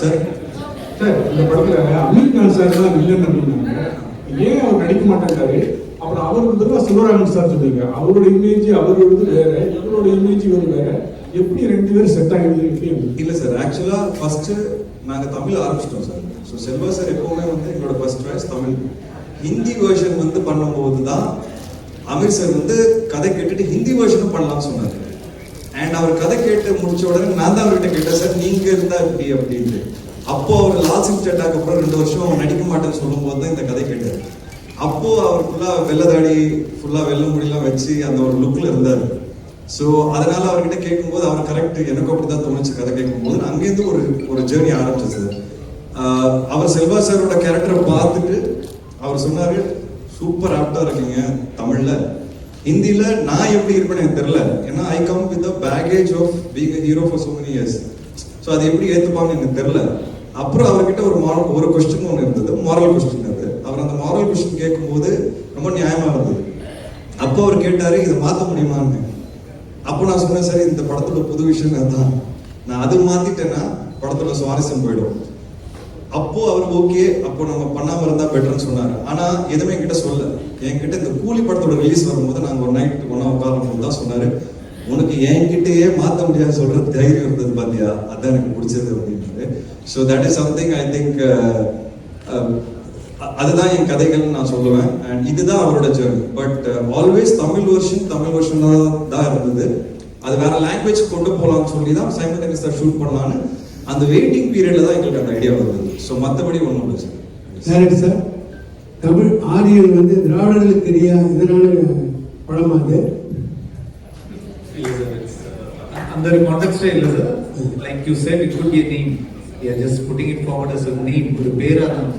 Sir sir இந்த படத்தில் Aamir Khan sir தான் வில்லன் அப்படின்னாங்க. ஏன் அவர் நடிக்க மாட்டேங்கிறாரு அப்புறம் அவர் வந்து சிவராமன் சார் சொல்லுங்க அவரோட இமேஜ் அவரோடது வேற இவரோட இமேஜ் இவர் வேற. எப்படி ரெண்டு பேரும் செட் ஆகிடுது இல்லை சார் ஆக்சுவலாக ஃபர்ஸ்ட் நாங்கள் தமிழ் ஆரம்பிச்சிட்டோம் சார் ஸோ செல்வா சார் எப்போவுமே வந்து எங்களோட first choice Tamil. Hindi version வந்து பண்ணும்போது தான் அமீர் சார் வந்து கதை கேட்டுட்டு ஹிந்தி வெர்ஷனும் பண்ணலாம்னு சொன்னார். அண்ட் அவர் கதை கேட்டு முடிச்ச உடனே நான் தான் அவர்கிட்ட கேட்டேன் சார் நீங்க இருந்தா இப்படி அப்படின்ட்டு. அப்போ அவர் லாஸ்ட் சிங் சட்டாக்கு அப்புறம் ரெண்டு வருஷம் நடிக்க மாட்டேன்னு சொல்லும்போது தான் இந்த கதை கேட்டார் அப்போ அவர் ஃபுல்லா வெள்ளதாடி ஃபுல்லா வெள்ள முடியெல்லாம் வச்சு அந்த ஒரு லுக்ல இருந்தார். ஸோ அதனால அவர்கிட்ட கேட்கும்போது அவர் கரெக்ட் எனக்கும் அப்படிதான் தோணுச்சு கதை கேட்கும்போது. அங்கேருந்து ஒரு ஒரு ஜேர்னி ஆரம்பிச்சது அவர் செல்வா சாரோட கேரக்டரை பார்த்துட்டு அவர் சொன்னாரு சூப்பர் ஆப்டா இருக்கீங்க தமிழ்ல. ஹிந்தியில் நான் எப்படி இருப்பேன்னு எனக்கு தெரியல. ஏன்னா I come with baggage of being hero for so many years so அதை எப்படி ஏற்றுப்பாங்கன்னு எனக்கு தெரில அப்புறம் அவர்கிட்ட ஒரு மாரல் ஒரு கொஸ்டின் ஒன்று இருந்தது. மாரல் கொஸ்டின் அது. அவர் அந்த மாரல் கொஸ்டின் கேட்கும்போது ரொம்ப நியாயமாக இருந்தது. அப்போ அவர் கேட்டார் இதை மாற்ற முடியுமான்னு? அப்போ நான் சொன்னேன் சரி இந்த படத்தோட புது விஷயம் அதுதான். நான் அது மாற்றிட்டேன்னா படத்தோட சுவாரஸ்யம் போயிடும். அப்போ அவர் ஓகே அப்போ நம்ம பண்ணாம இருந்தா பெட்டர்னு சொன்னாரு. ஆனா எதுவுமே என்கிட்ட சொல்ல என்கிட்ட இந்த கூலி படத்தோட ரிலீஸ் வரும்போது நாங்க ஒரு நைட் ஒன்னா உட்காரும் காலம் தான் சொன்னாரு. உனக்கு என்கிட்டயே மாத்த முடியாது சொல்ற தைரியம் இருந்தது பாத்தியா? அதான் எனக்கு பிடிச்சது அப்படின்னாரு. So that is something I think அதுதான் என் கதைகள் நான் சொல்லுவேன். அண்ட் இதுதான் அவரோட journey but always Tamil version Tamil version தான் இருந்தது. அது வேற லாங்குவேஜ் கொண்டு போகலாம்னு சொல்லி தான் சைமல்டேனியஸாக ஷூட் பண்ணலான்னு அந்த வெயிட்டிங் பீரியட்ல தான் எங்களுக்கு அந்த ஐடியா வந்தது. ஸோ மற்றபடி ஒன்றும் இல்லை சார் சரி சார் தமிழ் ஆரியர் வந்து திராவிடர்களுக்கு தெரியா எதிரான படம் அது? அந்த ஒரு கான்டெக்டே இல்லை sir like you said it could be name you just putting it forward as ஒரு நேம் ஒரு பேராக தான்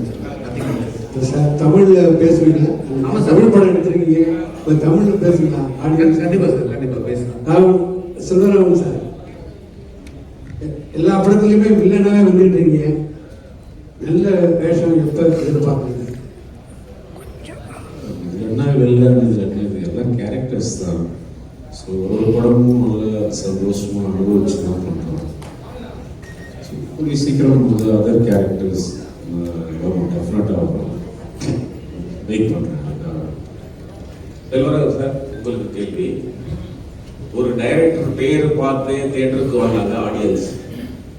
சார் தமிழில் பேசுவீங்களா? ஆமா தமிழ் படம் எடுத்துருக்கீங்க. இப்போ தமிழில் பேசுவீங்களா? ஆடியன்ஸ் கண்டிப்பாக சார் கண்டிப்பா பேசலாம். நான் சொல்லுறேன் சார் எல்லா படத்துலையுமே வில்லனாவே வந்துட்டீங்க. நல்ல வேஷம் எப்போ எதிர்பார்க்குறீங்க என்ன வில்லன் இது என்ன இது எல்லாம் கேரக்டர்ஸ் தான். ஸோ ஒரு படமும் நல்லா சந்தோஷமாக அனுபவிச்சு தான் பண்ணுறோம் ஸோ கூடிய சீக்கிரம் அதர் கேரக்டர்ஸ் டெஃபினட்டாக வெயிட் பண்ணுறேன் செல்வராஜ் சார் உங்களுக்கு கேள்வி. ஒரு டைரக்டர் பேர் பார்த்து தேட்டருக்கு வந்தாங்க ஆடியன்ஸ்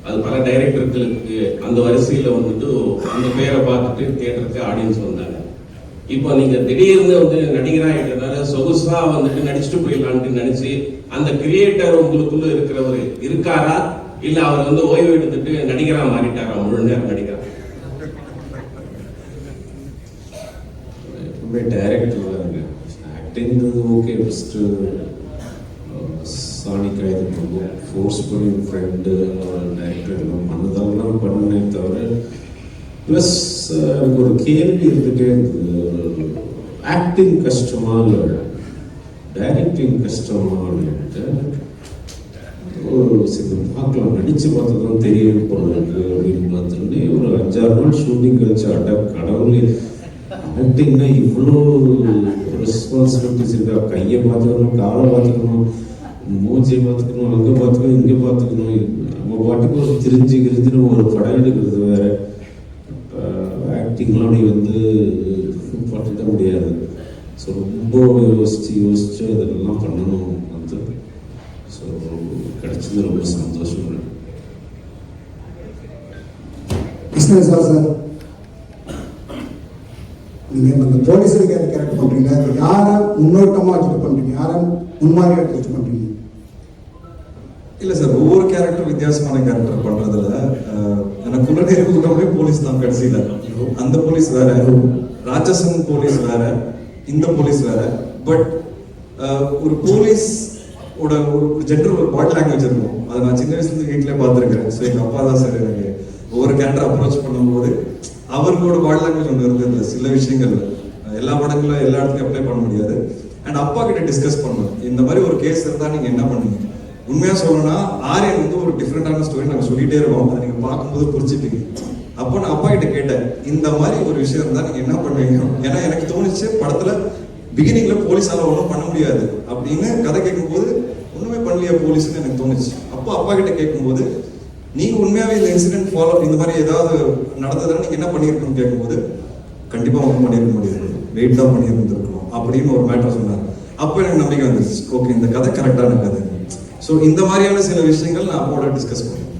அது பல டைரக்டர்களுக்கு அந்த வரிசையில் வந்துட்டு அந்த பேரை பார்த்துட்டு தேட்டருக்கு ஆடியன்ஸ் வந்தாங்க. இப்போ நீங்க திடீர்னு வந்து நடிகராகிட்டதால சொகுசா வந்துட்டு நடிச்சுட்டு போயிடலான்ட்டு நினைச்சு அந்த கிரியேட்டர் உங்களுக்குள்ள இருக்கிறவர் இருக்காரா? இல்ல அவர் வந்து ஓய்வு எடுத்துட்டு நடிகரா மாறிட்டாரா? முழு நேரம் நடிகரா. டைரக்டர் ஆக்டிங்கிறது ஓகே ஃபஸ்ட்டு சாணி ஃபோர்ஸ் பண்ணி ஃப்ரெண்டு டைரக்டர் எல்லாம் பண்ணதெல்லாம் பண்ணேன் தவிர ப்ளஸ் எனக்கு ஒரு கேள்வி இருந்துகிட்டே இருந்தது. ஆக்டிங் கஷ்டமா இல்லை? டைரக்டிங் கஷ்டமா அப்படின்ட்டு ஒரு சில பார்க்கலாம். நடிச்சு பார்த்ததும் தான் தெரியும் போல அப்படின்னு பார்த்தோன்னே ஒரு அஞ்சாறு நாள் ஷூட்டிங் கழிச்சு அட கடவுளே ஆக்டிங்னா இவ்வளோ ரெஸ்பான்சிபிலிட்டிஸ் இருக்கா? கையை பார்த்துக்கணும் காலை பார்த்துக்கணும். மூச்சை பார்த்துக்கணும் அங்கே பார்த்துக்கணும் இங்கே பார்த்துக்கணும். நம்ம பாட்டுக்கு ஒரு திரிஞ்சு கிரிஞ்சுன்னு ஒரு படம் எடுக்கிறது வேற. ஆக்டிங்லாம் அப்படி வந்து பண்ணிட முடியாது. ஸோ ரொம்ப யோசிச்சு யோசிச்சு அதெல்லாம் பண்ணணும் வந்து ஸோ கிடைச்சது ரொம்ப சந்தோஷம். Krishnan sir sir. நீங்க அந்த போலீஸ் கேரக்டர் பண்றீங்க. அது யாரை முன்னோட்டமா வச்சுட்டு பண்றீங்க? யாரை முன்மாதிரியா பண்றீங்க? இல்ல சார் ஒவ்வொரு கேரக்டர் வித்தியாசமான கேரக்டர் பண்றதுல அஹ், எனக்குள்ள இருக்கிறவங்களே போலீஸ் தான் கடைசியில. அந்த போலீஸ் வேற ராட்சசன் போலீஸ் வேற இந்த போலீஸ் வேற. பட் ஒரு போலீஸ் ஓட ஒரு ஜென்ரல் ஒரு பாடி லாங்குவேஜ் இருக்கும். அதை நான் சின்ன வயசுல இருந்து வீட்லயே பார்த்துருக்கேன் ஸோ எங்க அப்பா தான் சார் எனக்கு ஒவ்வொரு கேரக்டர் அப்ரோச் பண்ணும்போது அவர்களோட பாடி லாங்குவேஜ் ஒன்று இருந்தது. சில விஷயங்கள் எல்லா படங்களும் எல்லா இடத்துலையும் அப்ளை பண்ண முடியாது. அண்ட் அப்பா கிட்ட டிஸ்கஸ் பண்ணுவேன். இந்த மாதிரி ஒரு கேஸ் இருந்தா நீங்க என்ன பண்ணுவீங்க? உண்மையா சொல்லணும்னா ஆரியன் வந்து ஒரு டிஃப்ரெண்டான ஸ்டோரி நாங்க சொல்லிட்டே இருக்கோம். அதை நீங்க பார்க்கும்போது புரிஞ்சுப்பீங்க. அப்போ நான் அப்பா கிட்ட கேட்டேன் இந்த மாதிரி ஒரு விஷயம் இருந்தா நீங்க என்ன பண்ணுவீங்க? ஏன்னா எனக்கு தோணுச்சு படத்துல பிகினிங்ல போலீஸால ஒன்றும் பண்ண முடியாது அப்படின்னு கதை கேட்கும்போது ஒண்ணுமே பண்ணலையா போலீஸ்னு எனக்கு தோணுச்சு. அப்போ அப்பா கிட்ட கேட்கும்போது நீங்க உண்மையாவே இந்த இன்சிடென்ட் ஃபாலோ இந்த மாதிரி ஏதாவது நடந்ததுன்னா நீங்க என்ன பண்ணியிருக்கணும்னு கேட்கும்போது கண்டிப்பா ஒன்றும் பண்ணியிருக்க முடியாது. வெயிட் தான் பண்ணியிருந்துருக்கணும் அப்படின்னு ஒரு மேட்டர் சொன்னார். அப்போ எனக்கு நம்பிக்கை வந்துருச்சு ஓகே இந்த கதை கரெக்டான கதை. ஸோ இந்த மாதிரியான சில விஷயங்கள் நான் அப்போட டிஸ்கஸ் பண்ணுவேன்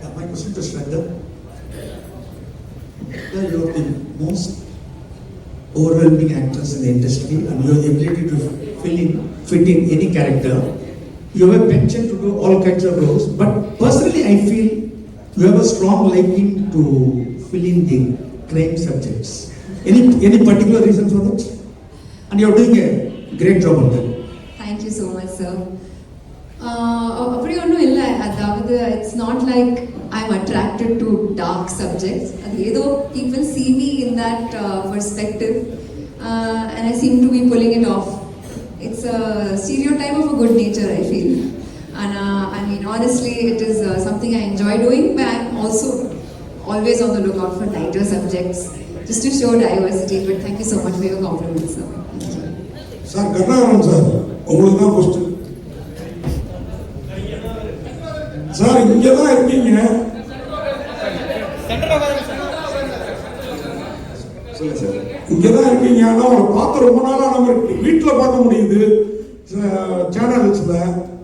Uh, My question to Shraddha. Shraddha, you are the most overwhelming actress in the industry and your ability to fill in, fit in any character. You have a penchant to do all kinds of roles, but personally I feel you have a strong liking to fill in the crime subjects. Any, any particular reason for that? And you are doing a great job on that. Thank you so much sir அப்படி ஒன்றும் இல்லை அதாவது it's not like I am attracted to dark subjects அது ஏதோ people see me in that uh, perspective uh, and I seem to be pulling it off. It's a stereotype of a good nature, I feel. And uh, I mean, honestly, it is uh, something I enjoy doing, but I'm also always on the lookout for lighter subjects just to show diversity. But thank you so much for your compliments, sir. Sir Karunakaran sir உங்களுக்கு தான் question sir இங்கே தான் இருக்கீங்க சொல்லுங்க sir. இங்கே தான் இருக்கீங்க. ஆனால் உங்களை பார்த்து ரொம்ப நாளாக நம்ம வீட்டில் பார்க்க முடியுது. சேனல்ஸில்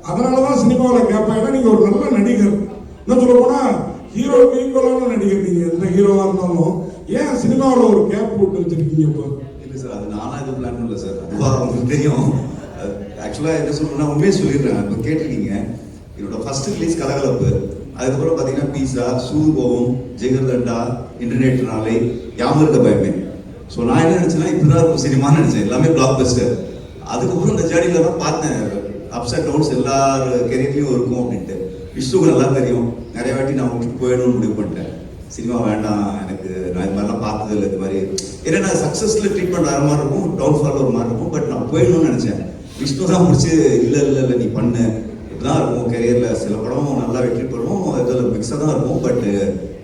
அதனால தான் சினிமாவில் கேட்பேன். ஏன்னா நீங்கள் ஒரு நல்ல நடிகர். இன்னும் சொல்ல போனால் ஹீரோவுக்கு ஈக்குவலான நடிகர் நீங்கள் எந்த ஹீரோவாக இருந்தாலும். ஏன் சினிமாவில் ஒரு கேப் போட்டு வச்சிருக்கீங்க இப்போ? இல்லை சார். அது நானா இது பிளான் பண்ணல சார். அதுவா உங்களுக்கு தெரியும். ஆக்சுவலாக என்ன சொல்லணும்னா உண்மையை சொல்லிடுறேன். இப்போ கேட்டிருக்கீங்க என்னோட ஃபர்ஸ்ட் ரிலீஸ் கலகலப்பு. அதுக்கப்புறம் பார்த்தீங்கன்னா பீஸா சூது கோவம் ஜெகர்தண்டா இன்டர்நெட் நாளை யாமருக்க பயமே. ஸோ நான் என்ன நினச்சேன்னா இப்படிதான் இருக்கும் சினிமான்னு நினச்சேன். எல்லாமே பிளாக் பஸ்டர் அதுக்கப்புறம் இந்த ஜேர்னியில் தான் பார்த்தேன். அப்ஸ் அண்ட் டவுன்ஸ் எல்லார் கெரியர்லையும் இருக்கும் அப்படின்ட்டு. விஷ்ணுக்கு நல்லா தெரியும். நிறைய வாட்டி நான் உங்களுக்கு போயிடணும்னு முடிவு பண்ணிட்டேன். சினிமா வேண்டாம் எனக்கு நான் இது மாதிரிலாம் பார்த்தது இல்லை இது மாதிரி. ஏன்னா நான் சக்ஸஸ்ல ட்ரீட்மெண்ட் ஆகிற மாதிரி இருக்கும் டவுன்ஃபால் ஒரு மாதிரி இருக்கும் பட் நான் போயிடணும்னு நினச்சேன். விஷ்ணு தான் முடிச்சு இல்லை இல்லை இல்லை நீ பண்ணு. தான் இருக்கும் கெரியரில் சில படம் நல்லா வெற்றி பெறுவோம் இதில் மிக்ஸாக தான் இருக்கும். பட்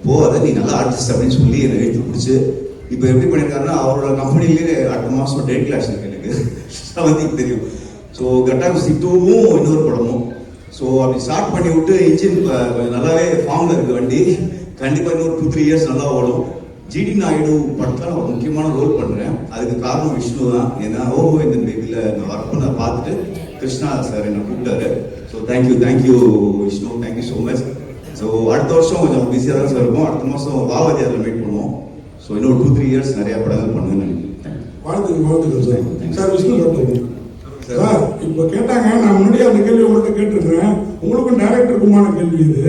போகாத நீ நல்லா ஆர்டிஸ்ட் அப்படின்னு சொல்லி என்னை எழுத்து பிடிச்சி இப்போ எப்படி பண்ணியிருக்காருன்னா அவரோட கம்பெனிலேயே அடுத்த மாதம் டேட் கிளாஸ் இருக்கு எனக்கு. வந்து தெரியும். ஸோ கட்டாக சித்துவும் இன்னொரு படமும். ஸோ அப்படி ஸ்டார்ட் பண்ணி விட்டு இன்ஜின் நல்லாவே ஃபார்மில் இருக்குது வண்டி கண்டிப்பாக இன்னொரு டூ த்ரீ இயர்ஸ் நல்லா ஓடும். ஜிடி நாயுடு படத்தில் நான் ஒரு முக்கியமான ரோல் பண்ணுறேன் அதுக்கு காரணம் விஷ்ணு தான். ஏன்னா ஓஹோ இந்த பேபியில் நான் ஒர்க் பண்ண பார்த்துட்டு கிருஷ்ணா சார் என்னை கூப்பிட்டாரு. So thank you thank you Vishnu thank you so much so அடுத்த வருஷம் கொஞ்சம் பிஸியாக தான் சார் இருக்கும் அடுத்த மாதம் பாவதியாரில் மீட் பண்ணுவோம். ஸோ இன்னொரு டூ த்ரீ இயர்ஸ் நிறைய படங்கள் பண்ணுவேன்னு நினைக்கிறேன். வாழ்த்துக்கள் வாழ்த்துக்கள் sir sir Vishnu doctor sir. இப்போ கேட்டாங்க நான் முன்னாடியே அந்த கேள்வி உங்கள்கிட்ட கேட்டிருக்கிறேன். உங்களுக்கும் டைரக்டருக்குமான கேள்வி இது.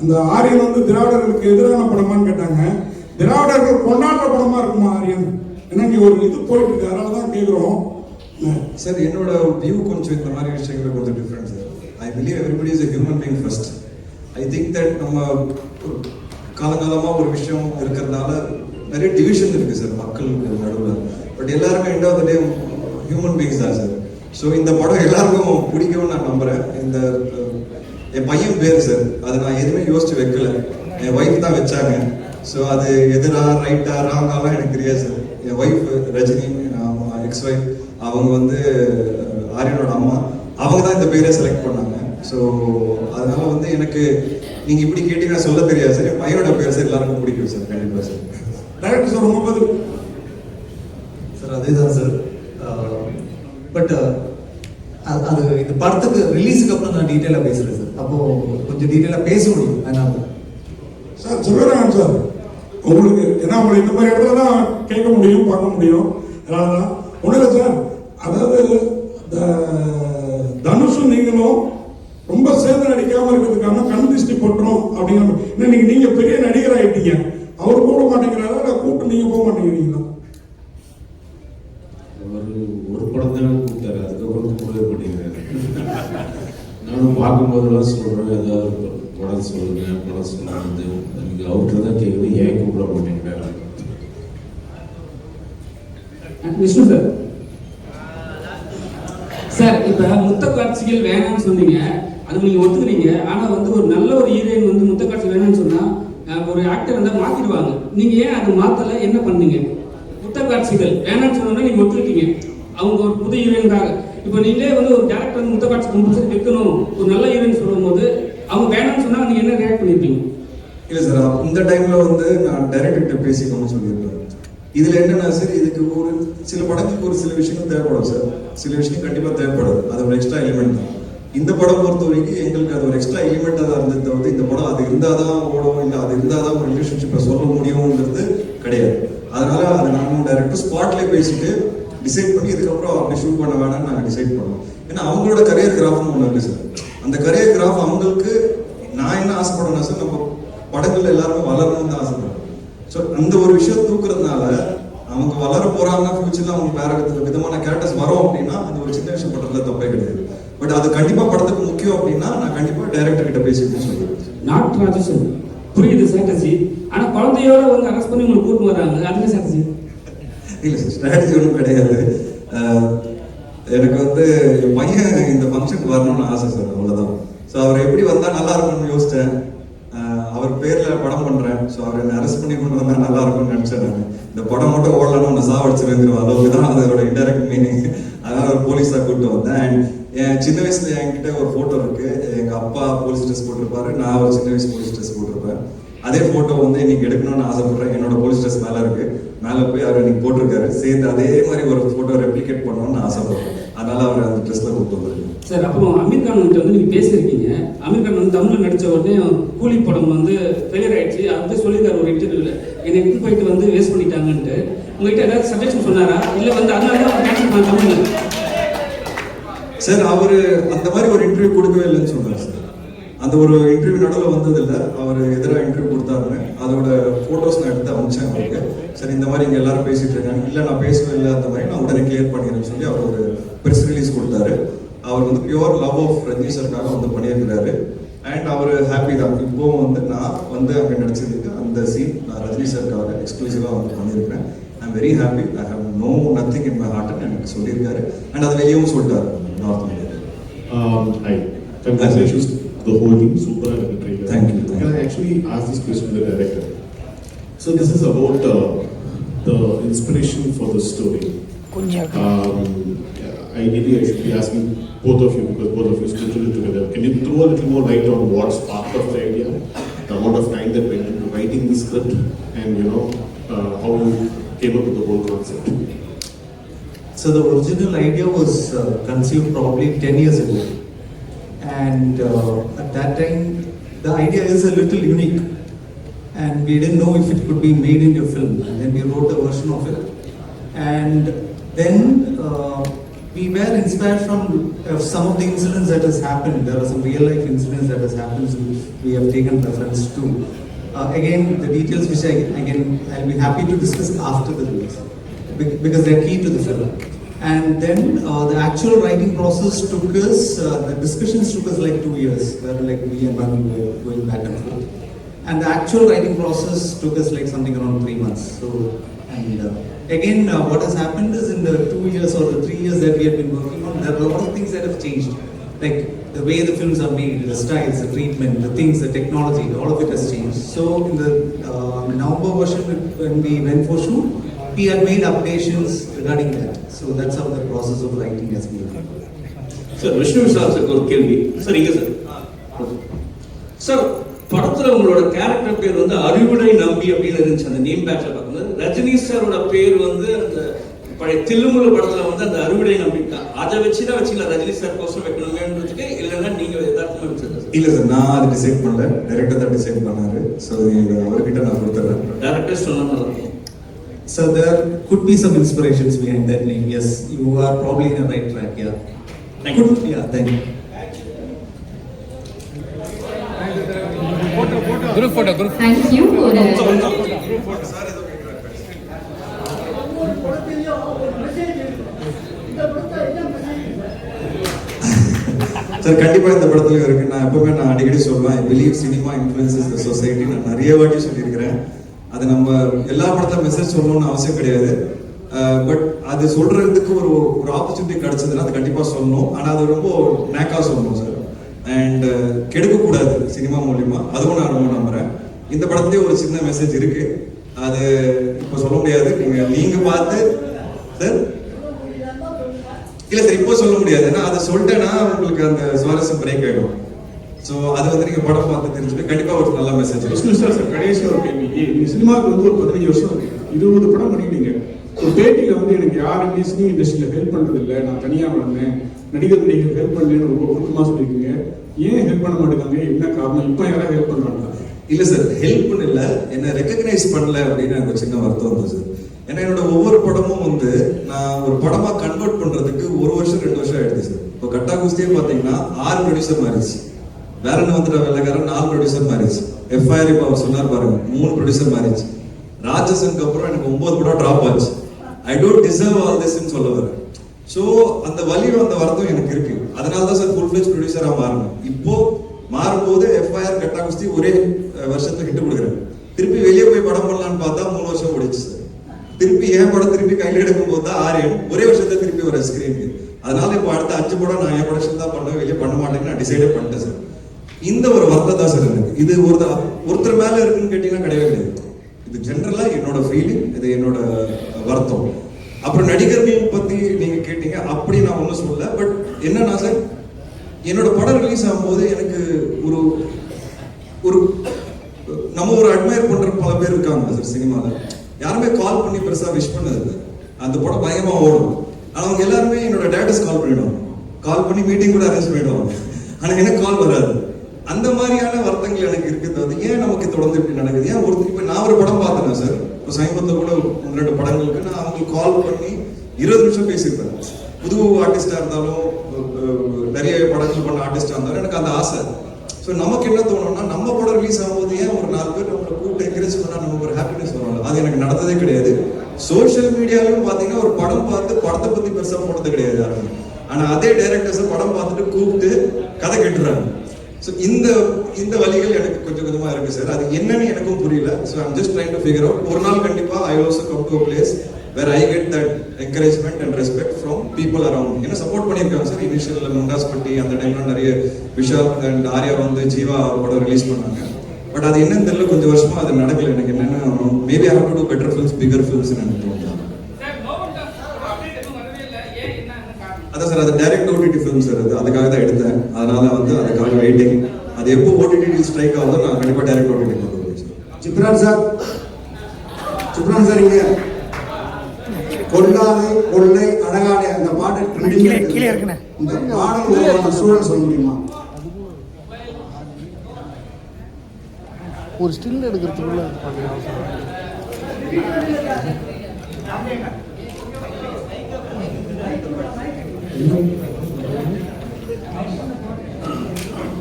அந்த ஆரியன் வந்து திராவிடர்களுக்கு எதிரான படமான்னு கேட்டாங்க. திராவிடர்கள் கொண்டாடுற படமா இருக்குமா ஆரியன்? ஏன்னா இங்க ஒரு இது போயிட்டு இருக்கு. அதனால தான் கேட்குறோம் சார் என்னோட வியூ கொஞ்சம் இந்த மாதிரி விஷயங்கள் கொஞ்சம் different sir I believe everybody is a human being first I think that நம்ம காலங்காலமாக ஒரு விஷயம் இருக்கிறதுனால நிறைய டிவிஷன் இருக்குது சார் மக்களுக்கு நடுவில். பட் எல்லாருமே end of the day human beings தான் சார் ஸோ இந்த படம் எல்லாருக்கும் பிடிக்கும்னு நான் நம்புகிறேன் இந்த என் பையன் பேர் சார் அதை நான் எதுவுமே யோசிச்சு வைக்கல. என் ஒய்ஃப் தான் வச்சாங்க. ஸோ அது எதிரா ரைட்டா ராங்காலாம் எனக்கு தெரியாது சார் என் ஒய்ஃப் ரஜினி எக்ஸ் ஒய்ஃப் அவங்க வந்து ஆரியனோட அம்மா அவங்க தான் இந்த பேரை செலக்ட் பண்ணாங்க. ஸோ அதனால வந்து எனக்கு நீங்க இப்படி கேட்டீங்கன்னா சொல்ல தெரியாது சார். பையனோட பேர் சார் எல்லாருக்கும் பிடிக்கும் சார் கண்டிப்பா சார். டைரக்டர் சார் உங்க பதில்? சார் அதேதான் சார். பட் அது இந்த படத்துக்கு ரிலீஸுக்கு அப்புறம் நான் டீட்டெயிலாக பேசுகிறேன் சார். அப்போ கொஞ்சம் டீட்டெயிலாக பேச முடியும். அதனால. சார் சொல்லுறாங்க சார். உங்களுக்கு ஏன்னா உங்களை இந்த மாதிரி இடத்துல தான் கேட்க முடியும் பார்க்க முடியும். அதனால தான் ஒன்றும் இல்லை சார். அதாவது த- தனுஷும் நீங்களும் ரொம்ப சேர்ந்து நடிக்காம இருக்கிறதுக்கான கண் திருஷ்டி பட்டுரும் அப்படிங்கிற நீங்க நீங்க பெரிய நடிகர் ஆயிட்டீங்க. அவர் கூட மாட்டேங்கிறாரா? இல்லை கூப்பிட்டு நீங்க போக மாட்டேங்கிறீங்களா? அவர் ஒரு படம் தானே கூப்பிட்டாரு. அதுக்கப்புறம் கூப்பிடவே மாட்டேங்கிறாரு. நானும் பார்க்கும்போதெல்லாம் சொல்கிறேன் ஏதாவது படம் சொல்லுங்க படம் சொல்லுங்க நீங்கள் அவர்கிட்ட தான் கேட்குது ஏன் கூப்பிட மாட்டேங்கிறாரு? விஷ்ணு சார் சார் இப்ப முத்த காட்சிகள் வேணாம்னு சொன்னீங்க அது நீங்க ஒத்துக்கிறீங்க. ஆனா வந்து ஒரு நல்ல ஒரு ஹீரோயின் வந்து முத்த காட்சி வேணும்னு சொன்னா ஒரு ஆக்டர் வந்தா மாத்திடுவாங்க. நீங்க ஏன் அது மாத்தல? என்ன பண்ணீங்க? முத்த காட்சிகள் வேணாம்னு சொன்னா நீங்க ஒத்துக்கிட்டீங்க. அவங்க ஒரு புது ஹீரோயின்காக இப்போ நீங்களே வந்து ஒரு டேரக்டர் வந்து முத்த காட்சி கம்பல்சரி வைக்கணும். ஒரு நல்ல ஹீரோயின் சொல்லும் போது அவங்க வேணாம்னு சொன்னா நீங்க என்ன ரியாக்ட் பண்ணிருப்பீங்க? இல்ல சார் இந்த டைம்ல வந்து நான் டைரக்டர்கிட்ட பேசிக்கணும்னு சொல்லியிருப்பேன் இதுல என்னன்னா சார் இதுக்கு ஒரு சில படத்துக்கு ஒரு சில விஷயங்கள் தேவைப்படும் சார். சில விஷயம் கண்டிப்பா தேவைப்படும். அது ஒரு எக்ஸ்ட்ரா எலிமெண்ட் தான். இந்த படம் பொறுத்த வரைக்கும் எங்களுக்கு அது ஒரு எக்ஸ்ட்ரா எலிமெண்டா தான் இருந்தது தவிர்த்து இந்த படம் அது இருந்தாதான் ஓடும் இல்லை அது இருந்தாதான் ஒரு ரிலேஷன்ஷிப்பை சொல்ல முடியுங்கிறது கிடையாது. அதனால அதை நானும் டைரக்டர் ஸ்பாட்லேயே பேசிட்டு டிசைட் பண்ணி இதுக்கப்புறம் அப்படி ஷூட் பண்ண வேணாம்னு நாங்கள் டிசைட் பண்ணோம். ஏன்னா அவங்களோட கரியர் கிராஃப்னு ஒன்று இருக்கு சார். அந்த கரியர் கிராஃப் அவங்களுக்கு நான் என்ன ஆசைப்படுறேன்னா சார் நம்ம படங்கள் எல்லாருமே வளரணும்னு தான் ஆசைப்படுறேன் ஸோ அந்த ஒரு விஷயம் தூக்குறதுனால அவங்க வளர போறாங்க ஃபியூச்சர்ல அவங்க வேற வித- விதமான கேரக்டர்ஸ் வரும் அப்படின்னா அந்த ஒரு சின்ன விஷயம் பண்றதுல தப்பே கிடையாது. பட் அது கண்டிப்பா படத்துக்கு முக்கியம் அப்படின்னா நான் கண்டிப்பா டைரக்டர் கிட்ட பேசிட்டு சொல்லுவேன் நாட் ராஜேஷன் புரியுது ஸ்ட்ராட்டஜி ஆனா குழந்தையோட வந்து அரெஸ்ட் பண்ணி உங்களுக்கு கூட்டு வராங்க. அதுல ஸ்ட்ராட்டஜி இல்ல சார் ஸ்ட்ராட்டஜி ஒன்றும் கிடையாது. எனக்கு வந்து என் பையன் இந்த ஃபங்க்ஷனுக்கு வரணும்னு ஆசை சார் அவ்வளவுதான். ஸோ அவர் எப்படி வந்தா நல்லா இருக்கும்னு அவர் பேர்ல படம் பண்றேன். ஸோ அவர் என்ன அரெஸ்ட் பண்ணி கொண்டு வந்தா நல்லா இருக்கும்னு நினைச்சேன் நான். இந்த படம் மட்டும் ஓடலன்னு உன்னை சாவடிச்சு வந்துடும் அளவுக்கு தான் அதோட இன்டெரக்ட் மீனிங் அதனால ஒரு போலீஸா கூப்பிட்டு வந்தேன். அண்ட் என் சின்ன வயசுல என்கிட்ட ஒரு போட்டோ இருக்கு. எங்க அப்பா போலீஸ் ட்ரெஸ் போட்டிருப்பாரு. நான் ஒரு சின்ன வயசு போலீஸ் ட்ரெஸ் போட்டிருப்பேன். அதே போட்டோ வந்து இன்னைக்கு எடுக்கணும்னு ஆசைப்படுறேன். என்னோட போலீஸ் ட்ரெஸ் மேல இருக்கு. மேல போய் அவர் இன்னைக்கு போட்டிருக்காரு. சேர்ந்து அதே மாதிரி ஒரு போட்டோ ரெப்ளிகேட் பண்ணணும்னு ஆசைப்படுறேன். அதனால அவர் அந்த ட்ரெஸ்ல கூப்பிட்டு வந்திருக்கேன். சார் அப்புறம் அமீர் கான் கிட்ட வந்து நீங்க பேசியிருக்கீங்க. அமீர் கான் வந்து தமிழ்ல நடிச்ச உடனே கூலி படம் வந்து ஃபெயிலியர் ஆயிடுச்சு. அது சொல்லியிருக்காரு ஒரு இன்டர்வியூல என்னை இட்டு போயிட்டு வந்து வேஸ்ட் பண்ணிட்டாங்கன்ட்டு. உங்ககிட்ட ஏதாவது சஜஷன் சொன்னாரா? இல்ல வந்து அதனால தான் கேன்சல் பண்ண தமிழ்ல? சார் அவரு அந்த மாதிரி ஒரு இன்டர்வியூ கொடுக்கவே இல்லைன்னு சொன்னார் சார். அந்த ஒரு இன்டர்வியூ நடுவில் வந்ததில்லை. அவர் எதிராக இன்டர்வியூ கொடுத்தாருன்னு. அதோட ஃபோட்டோஸ் நான் எடுத்து அனுப்பிச்சேன் அவருக்கு. சரி இந்த மாதிரி இங்கே எல்லாரும் பேசிட்டு இருக்காங்க. இல்லை நான் பேசவே இல்லை அந்த மாதிரி நான் உடனே கிளியர் பண்ணிடுறேன்னு சொல்லி அவர் ஒரு ப்ரெஸ் ரிலீஸ் கொடுத்தாரு. அவர் வந்து பியூர் லவ் ஆஃப் ரஜினி சருக்காக வந்து பண்ணியிருக்கிறாரு. அண்ட் அவர் ஹாப்பி தான். இப்போவும் வந்து நான் வந்து அங்கே நடிச்சதுக்கு அந்த சீன் நான் ரஜினி சருக்காக எக்ஸ்க்ளூசிவாக வந்து பண்ணியிருக்கேன் I am very happy I have no nothing in my ஹார்ட்னு எனக்கு சொல்லியிருக்காரு. அண்ட் அதை வெளியவும் சொல்லிட்டாரு. North India Hi. Congratulations to the whole team. Super and trailer. Thank you, thank Can I actually ask this question to the director? So this is about uh, the inspiration for the story. Um, ideally, I should be asking both of you because both of you scripted it together. Can you throw a little more light on what sparked of the idea, the amount of time that went into writing the script, and you know uh, how you came up with the whole concept? So the original idea was uh, conceived probably 10 years ago. And uh, at that time, the idea is a little unique. And we didn't know if it could be made into a film. And then we wrote a version of it. And then uh, we were inspired from uh, some of the incidents that has happened. There are some real life incidents that has happened which we have taken reference to. Uh, again, the details which I, again, I'll be happy to discuss after the release because they're key to the film. And then uh, the actual writing process took us, uh, the discussions took us like two years, where like we and Manu were going back and forth. And the actual writing process took us like something around three months. So, and uh, again, uh, what has happened is in the two years or the three years that we have been working on, there are a lot of things that have changed. Like the way the films are made, the styles, the treatment, the things, the technology, all of it has changed. So in the uh, November version, when we went for shoot, we had made updations regarding that. So that's how the process of writing has been. Sir Vishnu Vishal sir ஒரு கேள்வி. Sir இங்க sir sir படத்துல உங்களோட character பேர் வந்து அறிவுடை நம்பி அப்படின்னு இருந்துச்சு. அந்த நேம் பேட்ச்ல பார்க்கும்போது ரஜினி சாரோட பேர் வந்து அந்த பழைய தில்லுமுழு படத்துல வந்து அந்த அறுவடை நம்பி தான் அதை வச்சுதான் வச்சுக்கலாம் ரஜினி சார் கோசம் வைக்கணுமேன்றதுக்கு இல்லைன்னா நீங்க யதார்த்தமா சார் இல்ல சார் நான் அதை டிசைட் பண்ணல. டைரக்டர் தான் டிசைட் பண்ணாரு. ஸோ அவர்கிட்ட நான் கொடுத்துறேன். டேரக்டர் சொன்னா நல்லா இருக்கும் So there could be some inspirations behind that name. Yes, you are probably in the right track. Yeah. Thank you. Yeah, thank you. Thank you ஒரு சார் கண்டிப்பா இந்த படத்துல இருக்கு நான் எப்பவுமே நான் அடிக்கடி சொல்லுவேன் believe cinema influences the society நான் நிறைய வாட்டி சொல்லியிருக்கிறேன் அது நம்ம எல்லா படத்துல மெசேஜ் சொல்லணும்னு அவசியம் கிடையாது. பட் அது சொல்றதுக்கு ஒரு ஒரு ஆப்பர்ச்சுனிட்டி கிடைச்சதுன்னா அது கண்டிப்பா சொல்லணும். ஆனா அது ரொம்ப நேக்கா சொல்லணும் சார் அண்ட் கெடுக்க கூடாது சினிமா மூலியமா. அதுவும் நான் ரொம்ப நம்புறேன். இந்த படத்துலயே ஒரு சின்ன மெசேஜ் இருக்கு. அது இப்போ சொல்ல முடியாது. நீங்க நீங்க பார்த்து சார் இல்ல சார் இப்போ சொல்ல முடியாது. ஏன்னா அதை சொல்லிட்டேன்னா உங்களுக்கு அந்த சுவாரஸ்யம் பிரேக் ஆயிடும். ஸோ அது வந்து நீங்க படம் பார்த்து தெரிஞ்சுட்டு கண்டிப்பா ஒரு நல்ல மெசேஜ் விஷ்ணு சார் சார் கடைசி ஒரு கேள்வி. நீங்க சினிமாவுக்கு வந்து ஒரு பதினஞ்சு வருஷம் இருபது படம் பண்ணிட்டீங்க. ஒரு பேட்டியில வந்து எனக்கு யாருமே சினி இண்டஸ்ட்ரியில ஹெல்ப் பண்றது இல்லை நான் தனியா வளர்ந்தேன். நடிகர் நடிகர் ஹெல்ப் பண்ணலன்னு ரொம்ப ஒழுக்கமா சொல்லியிருக்கீங்க. ஏன் ஹெல்ப் பண்ண மாட்டேங்காங்க என்ன காரணம்? இப்போ யாராவது ஹெல்ப் பண்றாங்களா? இல்ல சார் ஹெல்ப்னு இல்ல என்ன ரெக்கக்னைஸ் பண்ணல அப்படின்னு எனக்கு சின்ன வருத்தம் சார் ஏன்னா என்னோட ஒவ்வொரு படமும் வந்து நான் ஒரு படமா கன்வெர்ட் பண்றதுக்கு ஒரு வருஷம் ரெண்டு வருஷம் ஆயிடுச்சு சார் இப்போ கட்டா குஸ்தியே பாத்தீங்கன்னா ஆறு ப்ரொடியூசர் மாறிடுச்சு. வேற என்ன வந்துட்ட வெள்ளக்காரன் நாலு ப்ரொடியூசர் மாறிடுச்சு. எஃப்ஐஆர் இப்போ அவர் சொன்னார் பாருங்க மூணு ப்ரொடியூசர் மாறிடுச்சு. ராட்சசனுக்கு அப்புறம் எனக்கு ஒன்பது படம் டிராப் ஆச்சு. ஐ டோன்ட் டிசர்வ் ஆல் திஸ்ன்னு சொல்ல வரேன் ஸோ அந்த வலியும் அந்த வருத்தம் எனக்கு இருக்கு. அதனால தான் சார் ஃபுல் ஃபிளெஜ் ப்ரொடியூசராக மாறணும் இப்போ மாறும்போது எஃப்ஐஆர் கட்டா குஸ்தி ஒரே வருஷத்துக்கு வருஷத்துல ஹிட் கொடுக்குறேன். திருப்பி வெளியே போய் படம் பண்ணலான்னு பார்த்தா மூணு வருஷம் ஓடிச்சு சார் திருப்பி என் படம் திருப்பி கையில் எடுக்கும் போது தான் ஆரியன் ஒரே வருஷத்தை திருப்பி வர ஸ்க்ரீனுக்கு அதனால இப்போ அடுத்த அஞ்சு படம் நான் என் ப்ரொடக்ஷன் தான் பண்ணுவேன் வெளியே பண்ண மாட்டேங்குது நான் டிசைடே பண்ணிட்டேன் சார் இந்த ஒரு வருத்தம் தான் சார் எனக்கு. இது ஒரு ஒருத்தர் மேல இருக்குன்னு கேட்டீங்கன்னா கிடையவே கிடையாது. இது ஜென்ரலா என்னோட ஃபீலிங் இது என்னோட வருத்தம். அப்புறம் நடிகர்கள் பத்தி நீங்க கேட்டீங்க அப்படி நான் ஒன்றும் சொல்லல. பட் என்னன்னா சார் என்னோட படம் ரிலீஸ் ஆகும்போது எனக்கு ஒரு ஒரு நம்ம ஒரு அட்மையர் பண்ற பல பேர் இருக்காங்க சார் சினிமால. யாருமே கால் பண்ணி பெருசா விஷ் பண்ணது அந்த படம் பயமா ஓடும். ஆனால் அவங்க எல்லாருமே என்னோட டேட்டஸ் கால் பண்ணிடுவாங்க. கால் பண்ணி மீட்டிங் கூட அரேஞ்ச் பண்ணிடுவாங்க. ஆனா எனக்கு கால் வராது. அந்த மாதிரியான வருத்தங்கள் எனக்கு இருக்குது அது ஏன் நமக்கு தொடர்ந்து இப்படி நடக்குது? ஏன் ஒருத்தர் இப்போ நான் ஒரு படம் பார்த்தேன் சார். இப்போ சமீபத்தில் கூட ஒன்று ரெண்டு படங்களுக்கு நான் அவங்களுக்கு கால் பண்ணி இருபது நிமிஷம் பேசியிருப்பேன். புது ஆர்டிஸ்டாக இருந்தாலும் நிறைய படங்கள் பண்ண ஆர்டிஸ்டாக இருந்தாலும் எனக்கு அந்த ஆசை. ஸோ நமக்கு என்ன தோணும்னா நம்ம படம் ரிலீஸ் ஆகும்போது ஏன் ஒரு நாலு பேர் நம்மளை கூப்பிட்டு என்கரேஜ் பண்ணா நமக்கு ஒரு ஹாப்பினஸ் வரும் அது எனக்கு நடந்ததே கிடையாது. சோஷியல் மீடியாவிலும் பார்த்தீங்கன்னா ஒரு படம் பார்த்து படத்தை பற்றி பெருசாக போனது கிடையாது யாருமே. ஆனால் அதே டைரக்டர்ஸ் படம் பார்த்துட்டு கூப்பிட்டு கதை கட்டுறாங்க ஸோ இந்த இந்த வழிகள் எனக்கு கொஞ்சம் கொஞ்சமாக இருக்கு சார் அது என்னன்னு எனக்கும் புரியல. So I'm just trying to figure out ஒரு நாள் கண்டிப்பாக I also come to place where I get that encouragement and respect from people around என்ன சப்போர்ட் பண்ணியிருக்காங்க சார் இனிஷியல் முண்டாஸ்பட்டி அந்த டைம்ல நிறைய விஷால் அண்ட் ஆர்யா வந்து ஜீவா படம் ரிலீஸ் பண்ணாங்க. பட் அது என்னன்னு தெரியல கொஞ்சம் வருஷமா அது நடக்கல. எனக்கு என்னென்ன maybe how to do better films figure films எனக்கு தோணுது. அதான் சார் அது டைரக்ட் ஓடிடி ஃபிலிம் சார் அது. அதுக்காக தான் எடுத்தேன். அதனால வந்து அதுக்காக வெயிட்டிங் அது எப்போ ஓடிடி ஸ்ட்ரைக் ஆகுதோ நான் கண்டிப்பா டைரக்ட் ஓடிடி கொண்டு வருவேன் sir. Ghibran sir. Ghibran sir இங்க. கொல்லாதை கொள்ளை அழகாடை அந்த பாட்டு trending ல இருக்குது. இந்த பாடல் சூழல் சொல்ல முடியுமா? ஒரு ஸ்டில் எடுக்கிறதுக்குள்ள இது பண்ணி அவசரம்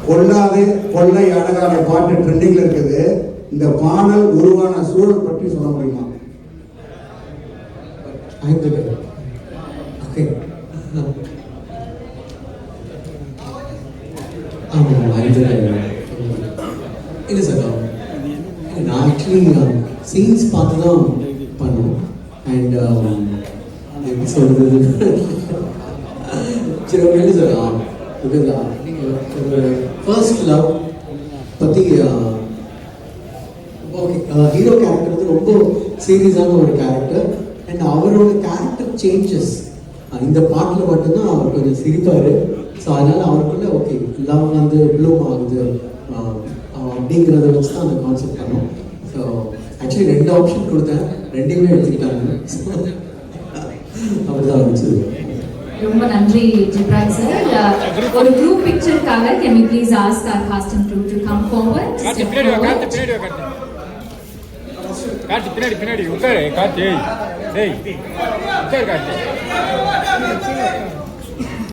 கொல்லாதே கொள்ளை அழகான பாட்டு ட்ரெண்டிங்ல இருக்குது. இந்த பாடல் உருவான சூழல் பற்றி சொல்ல முடியுமா? ஓகே. ஆமாம் இல்லை சார் நான் ஆக்சுவலி சீன்ஸ் பார்த்து தான் பண்ணுவோம். அண்ட் um, எப்படி சொல்கிறது சரி ஓகே இல்லை ஃபர்ஸ்ட் லவ் பற்றி ஓகே ஹீரோ கேரக்டர் வந்து ரொம்ப சீரியஸான ஒரு கேரக்டர் அண்ட் அவரோட கேரக்டர் சேஞ்சஸ் இந்த பாட்டில் மட்டும்தான் அவர் கொஞ்சம் சிரிப்பார். ஸோ அதனால அவருக்குள்ள ஓகே லவ் வந்து ப்ளூம் ஆகுது. அப்படிங்கிறத வச்சு தான் அந்த கான்செப்ட் பண்ணோம். ஸோ ஆக்சுவலி ரெண்டு ஆப்ஷன் கொடுத்தேன். ரெண்டையுமே எடுத்துக்கிட்டாங்க. அவர் தான் ரொம்ப நன்றி ஜிப்ரான் சார் ஒரு group பிக்சருக்காக can you please ask our cast and to come forward Karthi பின்னாடி கார்த்தி பின்னாடி கார்த்தி கார்த்தி பின்னாடி பின்னாடி. உட்காரு கார்த்தி டேய் உட்காரு கார்த்தி